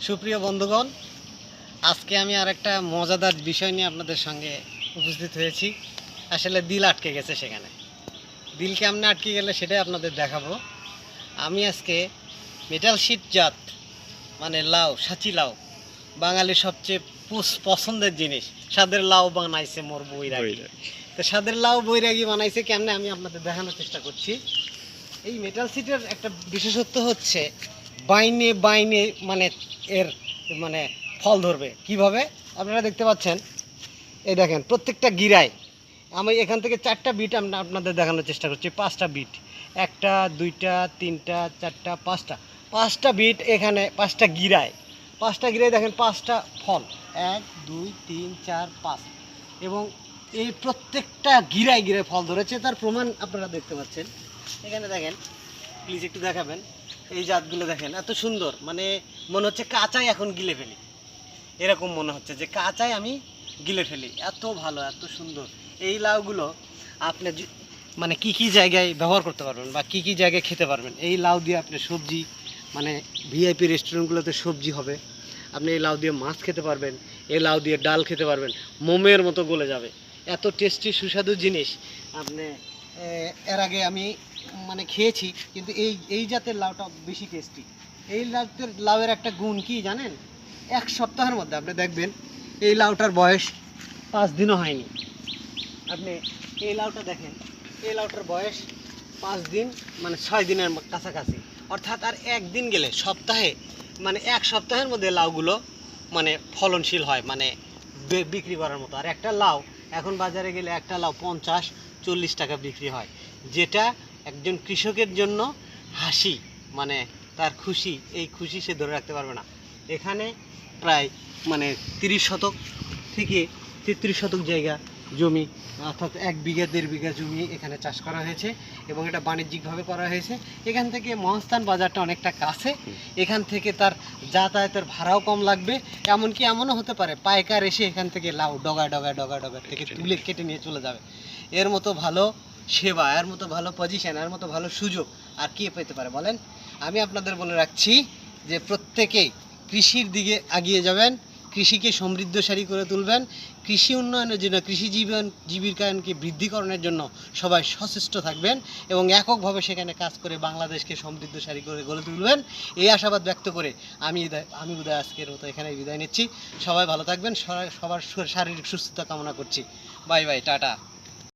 সুপ্রিয় বন্ধুগণ আজকে আমি আর একটা মজাদার বিষয় নিয়ে আপনাদের সঙ্গে উপস্থিত হয়েছি। আসলে দিল আটকে গেছে সেখানে। দিল কেমনে আটকে গেলে সেটাই আপনাদের দেখাবো। আমি আজকে মেটাল শিট জাত মানে লাউ সাচি লাউ বাঙালির সবচেয়ে পুস- পছন্দের জিনিস। স্বাদের লাউ বানাইছে মোর বইরাগি তো স্বাদের লাউ বৈরাগী বানাইছে কেমনে আমি আপনাদের দেখানোর চেষ্টা করছি। এই মেটাল সিটের একটা বিশেষত্ব হচ্ছে বাইনে বাইনে মানে এর মানে ফল ধরবে। কীভাবে? আপনারা দেখতে পাচ্ছেন। এই দেখেন, প্রত্যেকটা গিরায়। আমি এখান থেকে চারটা বিট আপনাদের দেখানোর চেষ্টা করছি। পাঁচটা বিট। একটা, দুইটা, তিনটা, চারটা, পাঁচটা। পাঁচটা বিট এখানে, পাঁচটা গিরায়। পাঁচটা গিরায় দেখেন, পাঁচটা ফল। এক, দুই, তিন, চার, পাঁচ। এবং এই প্রত্যেকটা গিরায় গিরায় ফল ধরেছে। তার প্রমাণ আপনারা দেখতে পাচ্ছেন। এখানে দেখেন প্লিজ একটু দেখাবেন। এই জাতগুলো দেখেন, এত সুন্দর। মানে মনে হচ্ছে কাঁচাই এখন গিলে ফেলি। এরকম মনে হচ্ছে যে কাঁচাই আমি গিলে ফেলি। এত ভালো, এত সুন্দর। এই লাউগুলো আপনি মানে কি কি জায়গায় ব্যবহার করতে পারবেন বা কি কি জায়গায় খেতে পারবেন? এই লাউ দিয়ে আপনি সবজি মানে ভিআইপি রেস্টুরেন্টগুলোতে সবজি হবে। আপনি এই লাউ দিয়ে মাছ খেতে পারবেন, এই লাউ দিয়ে ডাল খেতে পারবেন, মোমের মতো গলে যাবে। এত টেস্টি সুস্বাদু জিনিস। আপনি এর আগে আমি মানে খেয়েছি, কিন্তু এই এই জাতের লাউটা বেশি টেস্টি এই জাতের লাউয়ের একটা গুণ কি জানেন? এক সপ্তাহের মধ্যে, আপনি দেখবেন, এই লাউটার বয়স পাঁচ দিনও হয়নি। আপনি এই লাউটা দেখেন, এই লাউটার বয়স পাঁচ দিন মানে ছয় দিনের কাছাকাছি। অর্থাৎ আর একদিন গেলে সপ্তাহে মানে এক সপ্তাহের মধ্যে লাউগুলো মানে ফলনশীল হয় মানে বিক্রি করার মতো। আর একটা লাউ, এখন বাজারে গেলে একটা লাউ পঞ্চাশ, চল্লিশ টাকা বিক্রি হয়, যেটা একজন কৃষকের জন্য হাসি মানে তার খুশি এই খুশি সে ধরে রাখতে পারবে না। এখানে প্রায় মানে তিরিশ শতক থেকে তেত্রিশ শতক জায়গা জমি অর্থাৎ এক বিঘা দেড় বিঘা জমি এখানে চাষ করা হয়েছে এবং এটা বাণিজ্যিকভাবে করা হয়েছে। এখান থেকে মহাস্থান বাজারটা অনেকটা কাছে। এখান থেকে তার যাতায়াতের ভাড়াও কম লাগবে। এমনকি এমনও হতে পারে পাইকার এসে এখান থেকে লাউ ডগায় ডগায় ডগায় ডগায় থেকে তুলে কেটে নিয়ে চলে যাবে। এর মতো ভালো সেবা, এর মতো ভালো পজিশন এর মতো ভালো সুযোগ আর কে পেতে পারে বলেন? আমি আপনাদের বলে রাখছি যে প্রত্যেকেই কৃষির দিকে এগিয়ে যাবেন, কৃষিকে সমৃদ্ধশালী করে তুলবেন, কৃষি উন্নয়নের জন্য, কৃষি জীবন, জীবিকায়নকে বৃদ্ধিকরণের জন্য সবাই সচেষ্ট থাকবেন এবং এককভাবে সেখানে কাজ করে বাংলাদেশকে সমৃদ্ধশালী করে গড়ে তুলবেন। এই আশাবাদ ব্যক্ত করে আমি আমি উদয় আজকের মতো এখানে বিদায় নিচ্ছি। সবাই ভালো থাকবেন সবার শারীরিক সুস্থতা কামনা করছি। Bye bye, tata.